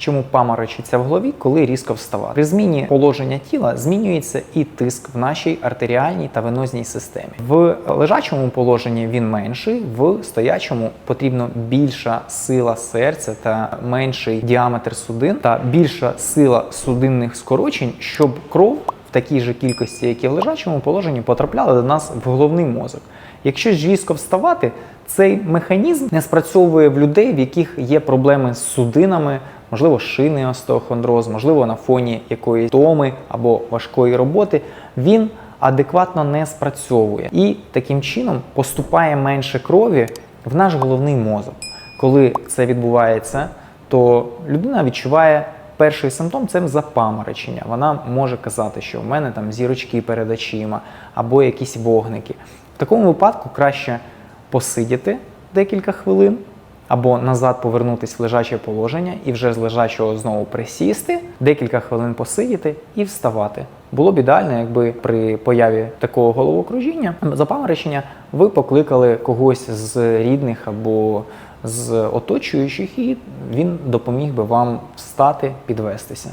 Чому паморочиться в голові, коли різко вставати? При зміні положення тіла змінюється і тиск в нашій артеріальній та венозній системі. В лежачому положенні він менший, в стоячому потрібно більша сила серця та менший діаметр судин та більша сила судинних скорочень, щоб кров такій же кількості, як і в лежачому положенні, потрапляла до нас в головний мозок. Якщо ж різко вставати, цей механізм не спрацьовує в людей, в яких є проблеми з судинами, можливо, шийний остеохондроз, можливо, на фоні якоїсь томи або важкої роботи. Він адекватно не спрацьовує і таким чином поступає менше крові в наш головний мозок. Коли це відбувається, то людина відчуває перший симптом це запаморочення. Вона може казати, що в мене там зірочки перед очима або якісь вогники. В такому випадку краще посидіти декілька хвилин або назад повернутися в лежаче положення і вже з лежачого знову присісти, декілька хвилин посидіти і вставати. Було б ідеально, якби при появі такого головокружіння, запаморочення, ви покликали когось з рідних або з оточуючих, і він допоміг би вам встати, підвестися.